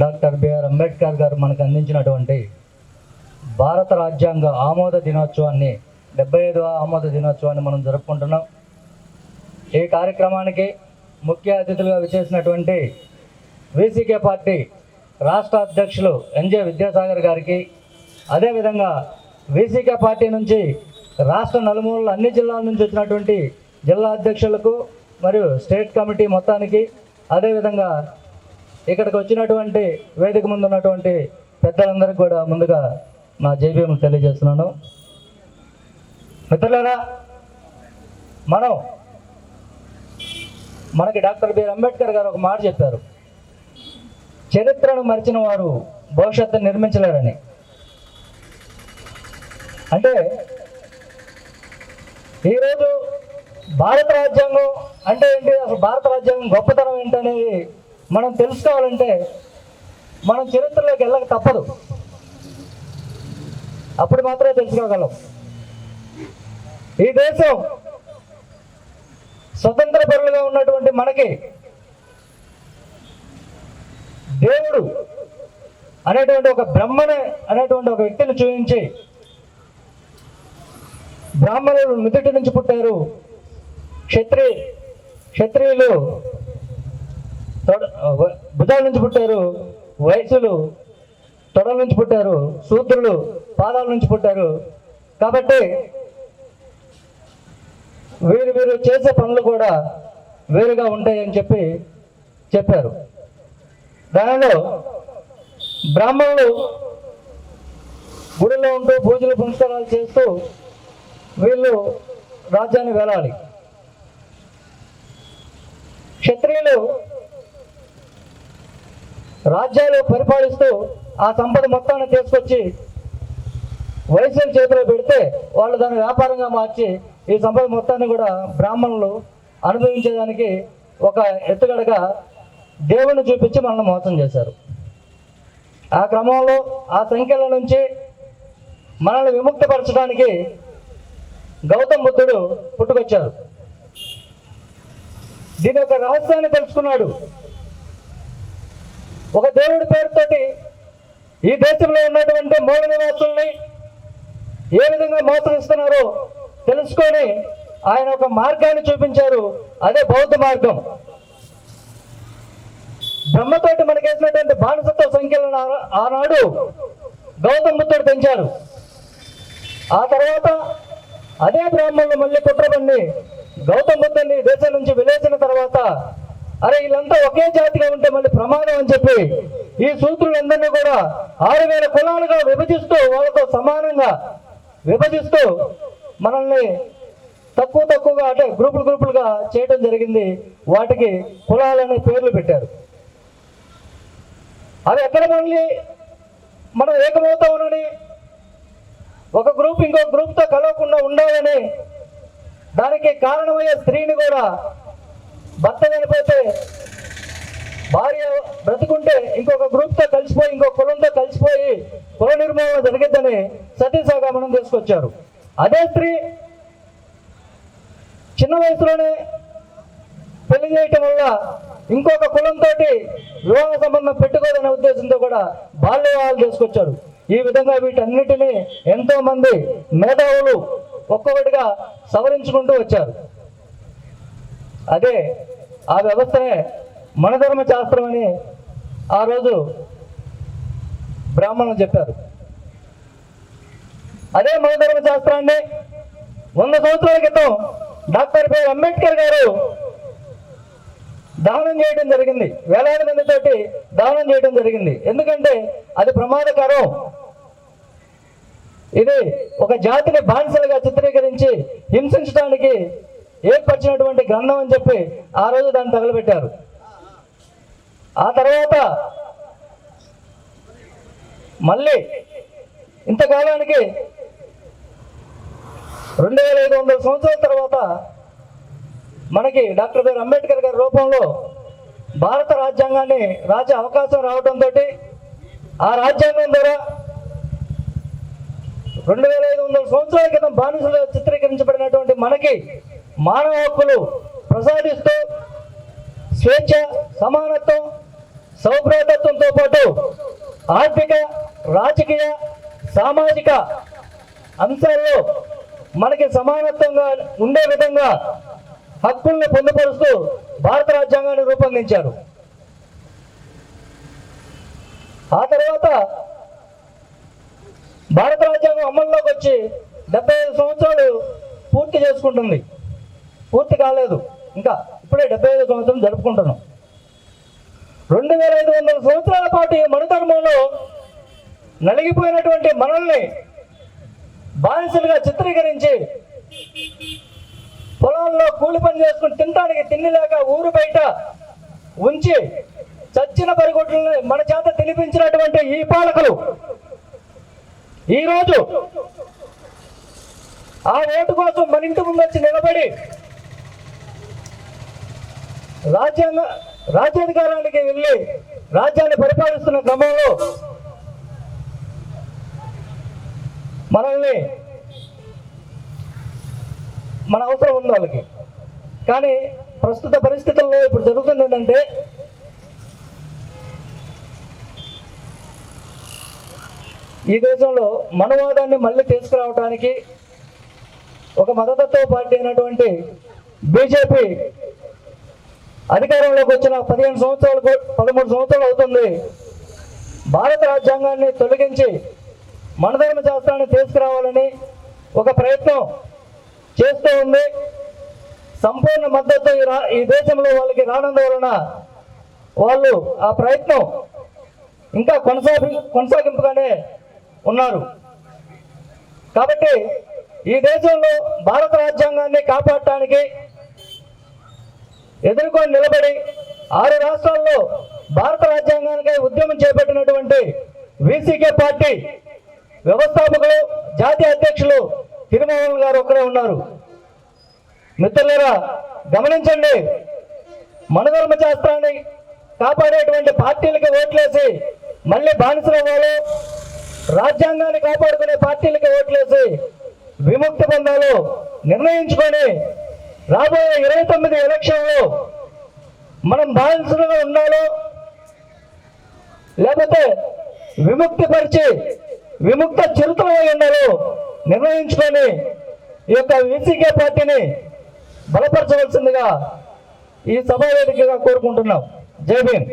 Doctor BR Ambedkar గారు మనకు అందించినటువంటి భారత రాజ్యాంగ ఆమోద దినోత్సవాన్ని డెబ్బై ఐదవ ఆమోద దినోత్సవాన్ని మనం జరుపుకుంటున్నాం. ఈ కార్యక్రమానికి ముఖ్య అతిథులుగా విచ్చేసినటువంటి వీసీకే పార్టీ రాష్ట్ర అధ్యక్షులు ఎన్జే విద్యాసాగర్ గారికి అదేవిధంగా వీసీకే పార్టీ నుంచి రాష్ట్ర నలుమూలల అన్ని జిల్లాల నుంచి వచ్చినటువంటి జిల్లా అధ్యక్షులకు మరియు స్టేట్ కమిటీ మొత్తానికి అదేవిధంగా ఇక్కడికి వచ్చినటువంటి వేదిక ముందు ఉన్నటువంటి పెద్దలందరికీ కూడా ముందుగా నా జైబీఎం తెలియజేస్తున్నాను. మిత్రులారా మనం మనకి డాక్టర్ బిఆర్ అంబేద్కర్ గారు ఒక మాట చెప్పారు. చరిత్రను మరిచిన వారు భవిష్యత్తును నిర్మించలేరని. అంటే ఈరోజు భారత రాజ్యాంగం అంటే ఏంటి? అసలు భారత రాజ్యాంగం గొప్పతనం ఏంటనేది మనం తెలుసుకోవాలంటే మనం చరిత్రలోకి వెళ్ళక తప్పదు. అప్పుడు మాత్రమే తెలుసుకోగలం. ఈ దేశం స్వతంత్ర పరులుగా ఉన్నటువంటి మనకి దేవుడు అనేటువంటి ఒక బ్రహ్మనే అనేటువంటి ఒక వ్యక్తిని చూపించి బ్రాహ్మణులు నుదుటి నుంచి పుట్టారు. క్షత్రి క్షత్రియులు భుజాల నుంచి పుట్టారు వయసులు తొడల నుంచి పుట్టారు శూద్రులు పాదాల నుంచి పుట్టారు. కాబట్టి వీరు వీరు చేసే పనులు కూడా వేరుగా ఉంటాయని చెప్పి చెప్పారు. దానిలో బ్రాహ్మణులు గుడిలో ఉంటూ పూజలు పునస్కారాలు చేస్తూ వీళ్ళు రాజ్యాన్ని వెళ్ళాలి. క్షత్రియులు రాజ్యాలు పరిపాలిస్తూ ఆ సంపద మొత్తాన్ని తీసుకొచ్చి వైసీ చేతిలో పెడితే వాళ్ళు దాన్ని వ్యాపారంగా మార్చి ఈ సంపద మొత్తాన్ని కూడా బ్రాహ్మణులు అనుభవించేదానికి ఒక ఎత్తుగడగా దేవుని చూపించి మనల్ని మోసం చేశారు. ఆ క్రమంలో ఆ సంఖ్యల నుంచి మనల్ని విముక్తపరచడానికి గౌతమ్ బుద్ధుడు పుట్టుకొచ్చారు దీని యొక్క రహస్యాన్ని తెలుసుకున్నాడు. ఒక దేవుడి పేరుతోటి ఈ దేశంలో ఉన్నటువంటి మూల నివాసుల్ని ఏ విధంగా మోసగిస్తున్నారో తెలుసుకొని ఆయన ఒక మార్గాన్ని చూపించారు. అదే బౌద్ధ మార్గం. బ్రహ్మతోటి మనకేసినటువంటి బానిసత్వ సంఖ్యలను ఆనాడు గౌతమ బుద్ధుడు పెంచారు. ఆ తర్వాత అదే బ్రాహ్మణులు మళ్ళీ కుట్రబండి గౌతమ బుద్ధుని దేశం నుంచి విలేసిన తర్వాత అరే వీళ్ళంతా ఒకే జాతిగా ఉంటే మళ్ళీ ప్రమాదం అని చెప్పి ఈ సూత్రులందరినీ కూడా ఆరు వేల కులాలుగా విభజిస్తూ వాళ్ళతో సమానంగా విభజిస్తూ మనల్ని తక్కువ తక్కువగా అంటే గ్రూపులు గ్రూపులుగా చేయడం జరిగింది. వాటికి కులాలనే పేర్లు పెట్టారు. అవి ఎక్కడ మళ్ళీ మనం ఏకమవుతామనని ఒక గ్రూప్ ఇంకో గ్రూప్తో కలవకుండా ఉండాలని దానికి కారణమయ్యే స్త్రీని కూడా భర్త చనిపోతే భార్య బ్రతుకుంటే ఇంకొక గ్రూప్తో కలిసిపోయి ఇంకో కులంతో కలిసిపోయి కుల నిర్మూలన జరిగిద్దని సతీసాగమనం తీసుకొచ్చారు. అదే స్త్రీ చిన్న వయసులోనే పెళ్ళి చేయటం వల్ల ఇంకొక కులంతో వివాహ సంబంధం పెట్టుకోదనే ఉద్దేశంతో కూడా బాల్య వివాహాలు చేసుకొచ్చాడు ఈ విధంగా వీటన్నిటినీ ఎంతోమంది మేధావులు ఒక్కొక్కటిగా సవరించుకుంటూ వచ్చారు. అదే ఆ వ్యవస్థనే మనధర్మ శాస్త్రం అని ఆ రోజు బ్రాహ్మణులు చెప్పారు. అదే మనధర్మ శాస్త్రాన్ని వంద సంవత్సరాల క్రితం డాక్టర్ బిఆర్ అంబేద్కర్ గారు దహనం చేయడం జరిగింది. వేలాది మందితోటి దహనం చేయడం జరిగింది. ఎందుకంటే అది ప్రమాదకరం. ఇది ఒక జాతిని బానిసలుగా చిత్రీకరించి హింసించడానికి ఏర్పరిచినటువంటి గ్రంథం అని చెప్పి ఆ రోజు దాన్ని తగలబెట్టారు. ఆ తర్వాత మళ్ళీ ఇంతకాలానికి రెండు వేల ఐదు వందల సంవత్సరాల తర్వాత మనకి డాక్టర్ బిఆర్ అంబేద్కర్ గారి రూపంలో భారత రాజ్యాంగాన్ని రాసే అవకాశం రావడంతో ఆ రాజ్యాంగం ద్వారా రెండు వేల ఐదు వందల సంవత్సరాల క్రితం బానిసలు చిత్రీకరించబడినటువంటి మనకి మానవ హక్కులు ప్రసాదిస్తూ స్వేచ్ఛ సమానత్వం సౌభ్రాతత్వంతో పాటు ఆర్థిక రాజకీయ సామాజిక అంశాల్లో మనకి సమానత్వంగా ఉండే విధంగా హక్కుల్ని పొందుపరుస్తూ భారత రాజ్యాంగాన్ని రూపొందించారు. ఆ తర్వాత భారత రాజ్యాంగం అమల్లోకి వచ్చి డెబ్బై ఐదు సంవత్సరాలు పూర్తి చేసుకుంటుంది. పూర్తి కాలేదు. ఇంకా ఇప్పుడే డెబ్బై ఐదు సంవత్సరం జరుపుకుంటున్నాం. రెండు వేల ఐదు వందల సంవత్సరాల పాటు ఈ మనుధర్మంలో నలిగిపోయినటువంటి మనల్ని బానిసలుగా చిత్రీకరించి పొలాల్లో కూలి పని చేసుకుని తినడానికి తిండి లేక ఊరు బయట ఉంచి చచ్చిన పరిగొట్టుల్ని మన చేత తినిపించినటువంటి ఈ పాలకులు ఈరోజు ఆ ఓటు కోసం మన ఇంటి ముందు వచ్చి నిలబడి రాజ్యాంగ రాజ్యాధికారానికి వెళ్ళి రాజ్యాన్ని పరిపాలిస్తున్న క్రమంలో మనల్ని మన అవసరం ఉంది వాళ్ళకి. కానీ ప్రస్తుత పరిస్థితుల్లో ఇప్పుడు జరుగుతుంది ఏంటంటే ఈ దేశంలో మనవాదాన్ని మళ్ళీ తీసుకురావడానికి ఒక మతతత్వ పార్టీ అయినటువంటి బీజేపీ అధికారంలోకి వచ్చిన పదిహేను సంవత్సరాలు పదమూడు సంవత్సరాలు అవుతుంది. భారత రాజ్యాంగాన్ని తొలగించి మనధర్మ శాస్త్రాన్ని తీసుకురావాలని ఒక ప్రయత్నం చేస్తూ ఉంది. సంపూర్ణ మద్దతు రా- ఈ దేశంలో వాళ్ళకి రానందువలన వాళ్ళు ఆ ప్రయత్నం ఇంకా కొనసాగి కొనసాగింపుగానే ఉన్నారు. కాబట్టి ఈ దేశంలో భారత రాజ్యాంగాన్ని కాపాడటానికి ఎదుర్కొని నిలబడి ఆరు రాష్ట్రాల్లో భారత రాజ్యాంగానికి ఉద్యమం చేపట్టినటువంటి వీసీకే పార్టీ వ్యవస్థాపకులు జాతీయ అధ్యక్షులు తిరుమోహన్ గారు ఒక్కరే ఉన్నారు. మిత్రులరా గమనించండి మనధర్మ శాస్త్రాన్ని కాపాడేటువంటి పార్టీలకి ఓట్లేసి మళ్ళీ బానిసలు రాజ్యాంగాన్ని కాపాడుకునే పార్టీలకి ఓట్లేసి విముక్తి పొందాలో నిర్ణయించుకొని రాబోయే ఇరవై తొమ్మిది ఎలక్షన్లో మనం బాధితులుగా ఉండాలో? లేకపోతే విముక్తి పరిచి విముక్త చిరుతమై ఉండాలో నిర్ణయించుకొని ఈ యొక్క వీసీకే పార్టీని బలపరచవలసిందిగా ఈ సభా వేదికగా కోరుకుంటున్నాం. జై భీమ్.